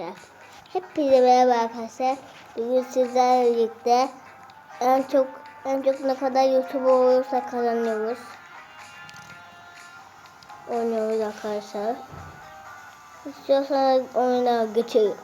arkadaşlar. Hepinize merhaba arkadaşlar. Bugün sizlerle birlikte en çok en çok ne kadar YouTube olursa kazanıyoruz. Oynuyoruz arkadaşlar. İstiyorsanız oyuna geçelim.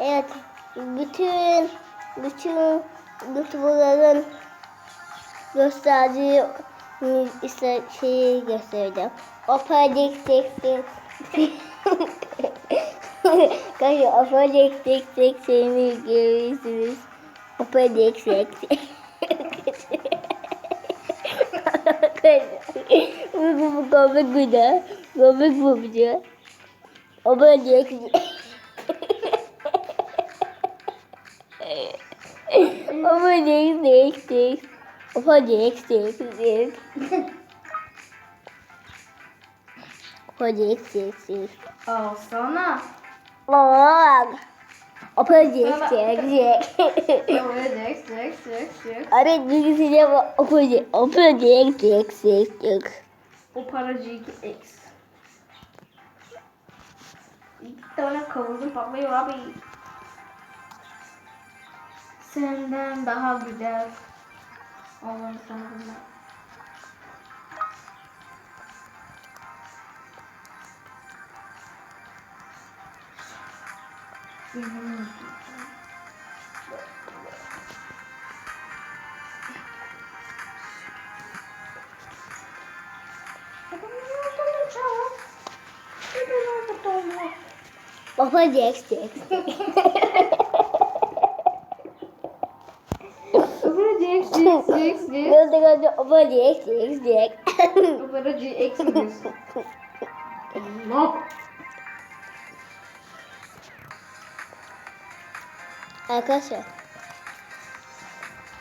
Evet, bütün bütün YouTuber'ların gösterdiği işte şeyi göstereceğim. Operatik tek tek Kanka operatik tek tek şeyini görürsünüz. Operatik tek tek Bu bu komik bu da. Komik bu bu da. Operatik Operatik tek tek Operatik tek tek Operatik tek tek Alsana. Operatik tek tek Öyle dek dek dek dek. Abi bilgisayarı var. Operatik Operatik tek tek tek O paracı 2x. İki tane kavurdum patlıyor abi. Senden daha güzel. Allah'ım sana bunlar. Operatik tek Paracı x x x. Gördü Operatik tek tek Paracı x x. No. Arkadaşlar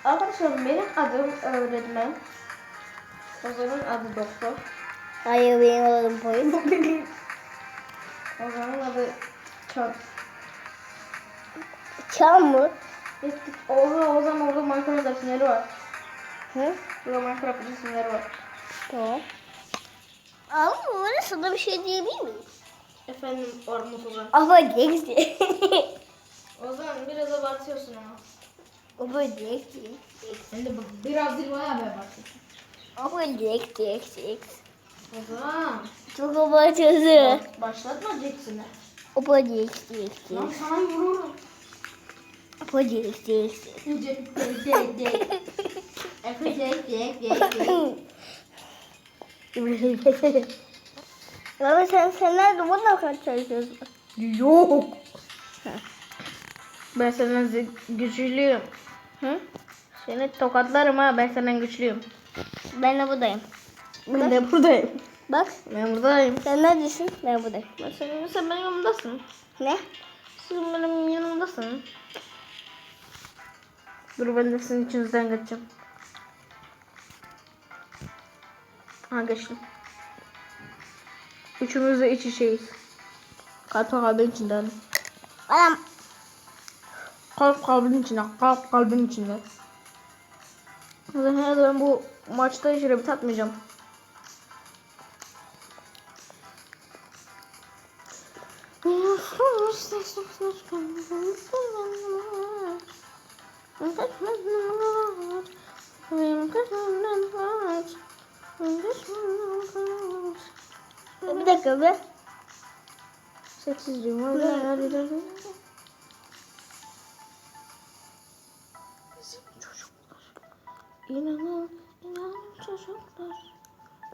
Arkadaşlar benim adım öğretmen. Ozan'ın adı doktor. Hayır benim oğlum polis Ozan'ın adı Çat. Çam mı? Orada Ozan orada Minecraft resimleri var. Hı? Burada Minecraft resimleri var. Tamam. Ama öyle sana bir şey diyebilir miyim? Efendim Armut Ozan. Operatik tek Ozan biraz abartıyorsun ama. Operatik tek Sen de biraz değil bayağı bir abartıyorsun. Operatik tek tek Ozan. Çok abartıyorsun. Bak, başlatma Jackson'ı. Operatik tek tek Lan sana vururum. Tek tek Jack, Jack, Jack, Jack. Ama sen sen nerede bununla kaç çalışıyorsun? Yok. Ben senden güçlüyüm. Hı? Seni tokatlarım ha ben senden güçlüyüm. Ben de buradayım. Ben de buradayım. Bak Ben buradayım. sen neredesin? Ben buradayım. Ben senin, sen benim yanımdasın. Ne? Sen benim yanımdasın. Dur ben de sizin içinizden geçeceğim. Ha geçtim. Üçümüz de iç içeyiz. Kalp kalbin içinden. Anam. Kalp kalbin içinde. Kalp kalbin içinde. Ben her zaman bu maçta şöyle bir tatmayacağım. Bir dakika be. Sessizliğim var. Bizim çocuklar. İnanın, inanın çocuklar.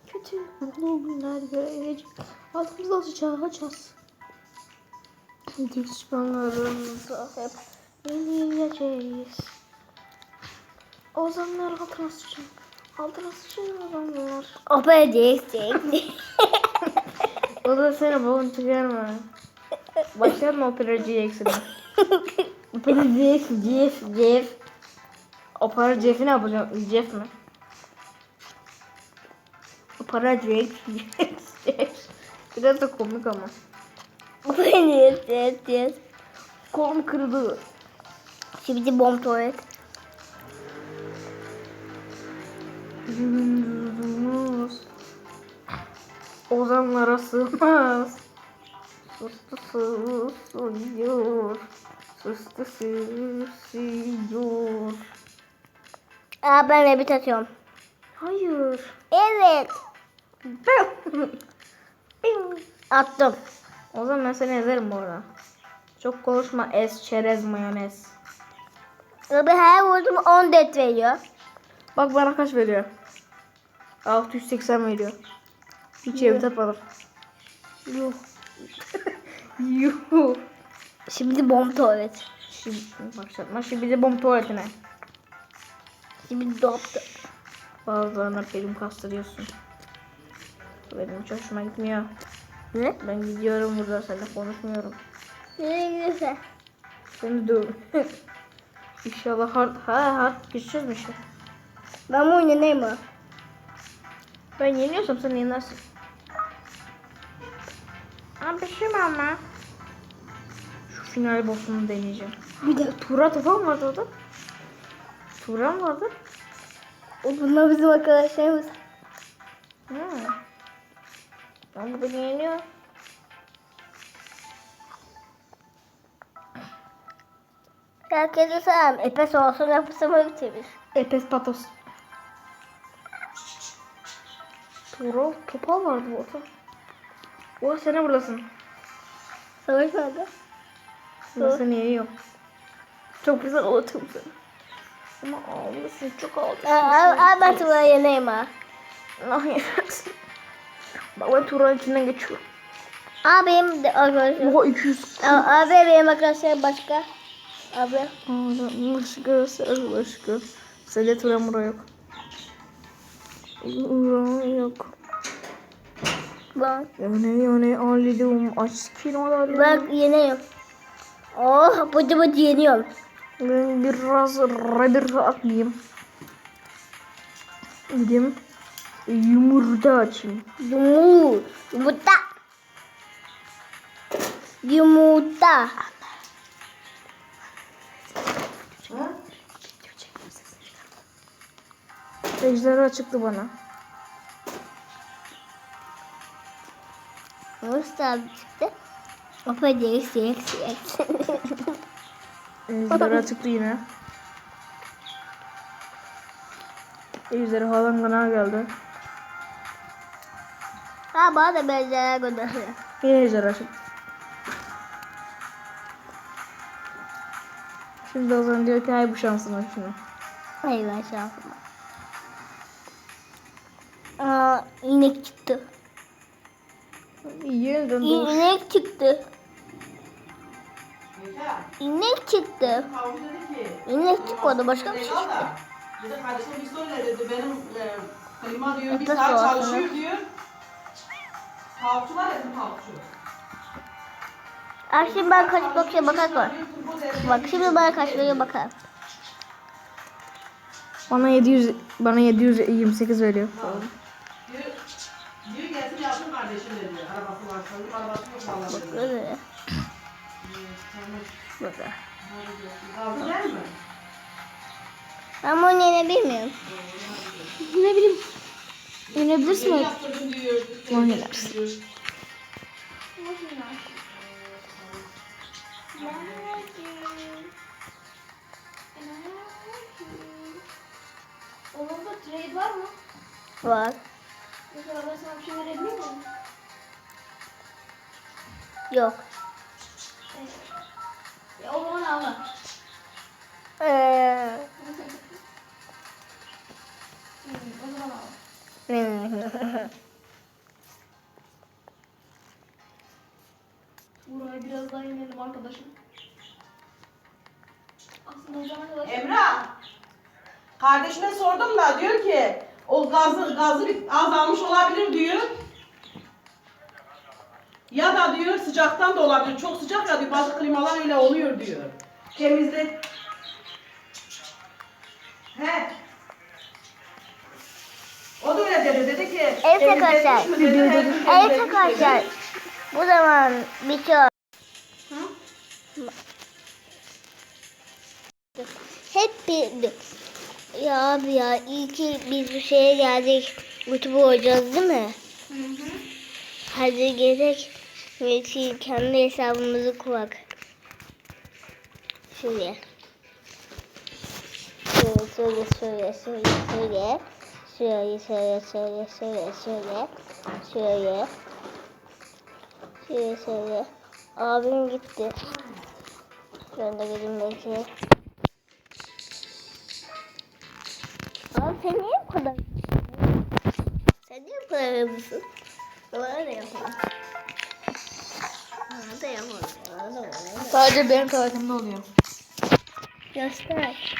Kötü, mutlu günler görecek. Altımızda sıçacağız. Düşmanlarımıza hep yenileceğiz. Ozanlar altına sıçın. Ozanlar. Operatik tek tek. O da seni babun çıkarma. Başlatma operacı Jackson'ı. Opera Jeff, Jeff, Jeff. Opera Jeff'i ne yapacağım? Jeff mi? Opera Jeff, Jeff. Biraz da komik ama. Operatik tek tek. Kolum kırıldı. Şimdi bomb tuvalet. Gündüzümüz. Ozanlara sığmaz. Sustu susuyor. Sustu susuyor. Aa ben rabbit atıyorum. Hayır. Evet. Attım. O zaman ben seni ezerim bu arada. Çok konuşma es, çerez, mayonez. Abi her vurdum 10 det veriyor. Bak bana kaç veriyor? 680 veriyor. Hiç evi tapmadım. Yuh. Yuhu. Şimdi bomb tuvalet. Şimdi başlatma. Şimdi de bomb tuvaletine. Şimdi doptu. Bazılarına benim kastırıyorsun. Benim hiç hoşuma gitmiyor. Ne? Ben gidiyorum burada seninle konuşmuyorum. Nereye gidiyorsun? Seni dur. İnşallah hard, ha hard geçeceğiz mi işte? Ben bu oyunu neyim o? Ben yeniyorsam sen yenersin. Abi şey ama? Şu final boss'unu deneyeceğim. Bir de Tura falan vardı orada. Tura mı vardı? bunlar bizim arkadaşlarımız. Hmm. Ama beni yeniyor. Herkese selam. Epes olsun yapısımı bitirmiş. Epes patos. Tura topal vardı orada. O sen ne buradasın? Savaş nerede? Ben seni yeniyorum. Çok güzel ağlatırım seni. Ama ağlıyorsun çok ağlıyorsun. Aa, aa, ben tuvalet yeneyim ha. Yenersin. Bak ben Turan'ın içinden geçiyorum. Aa benim de arkadaşım. Oha 200. Aa, abi benim arkadaşlarım başka. Abi. Ağla başka başka. Sende Turan Mura yok. Yok. Bak. Yöne yöne alidim aşkın olalım. Bak yeneyim. Oh bıcı bıcı yeniyorum. Ben biraz rabbir atlayayım. Gideyim. Yumurta açayım. Yumur. Yumurta. Yumurta. Ejderha çıktı bana. Nasıl abi çıktı? Opa diye siyek siyek. Ejderha çıktı yine. Ejderhadan bana geldi. ha bana da benzer gönderiyor. Yine ejderha çıktı. Şimdi o zaman diyor ki ay bu şansın var şunu. Hayır ben şansım. Aa inek çıktı. Yeniden doğuş. İnek çıktı. İnek çıktı. İnek çıkmadı başka bir şey çıktı. da, dedi kardeşim bir söyle dedi, benim e, klima diyor, bir saat soğuk çalışıyor diyor. Tavukçu var ya, bizim tavukçu. Aa, şimdi ben kaç bakıya bakar var. Bak şimdi bana kaç veriyor bakar. Bana 700 bana 728 veriyor. Yapsın kardeşim dedi. Arabası var, sanırım arabası yok vallahi dedi. Tamam. Böyle. Kaldı değil mi? Ben bunu yenebilir miyim? Ne bileyim. Yenebilirsin Yeni yaptırdım diyor. Onu yenersin. diyor. Onlarda trade var mı? Var. Mesela ben sana bir şey verebilir miyim? Yok. Ya o zaman al. Ee, Hmm, o zaman al. Buraya biraz daha inelim arkadaşım. Aslında o zaman kadar... Emrah, kardeşine sordum da diyor ki o gazı gazı bir azalmış olabilir diyor. Ya da diyor sıcaktan da olabilir. Çok sıcak ya diyor. Bazı klimalar öyle oluyor diyor. Temizle. He. O da öyle dedi. Dedi ki Evet temizletmiş arkadaşlar. mi dedi, her gün Evet temizletmiş arkadaşlar. dedi. Bu zaman bitiyor. Hep bir... Ya abi ya iyi ki biz bir şeye geldik. YouTube olacağız değil mi? Hadi gerek. Belki kendi hesabımızı kurak. Şuraya. Şöyle şöyle şöyle şöyle şöyle. Şöyle şöyle şöyle şöyle şöyle. Şöyle. Şöyle şöyle. Abim gitti. Gönderelim belki. Abi sen niye bu kadar? Sen niye bu kadar hızlısın? Bana da yapalım. Bana da yapalım. Sadece benim tuvaletimde oluyor. Göster.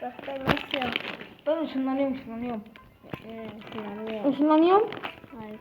Göster nasıl yap? Ben ışınlanıyorum ışınlanıyorum. Evet, inanıyorum. Işınlanıyorum. Hayır.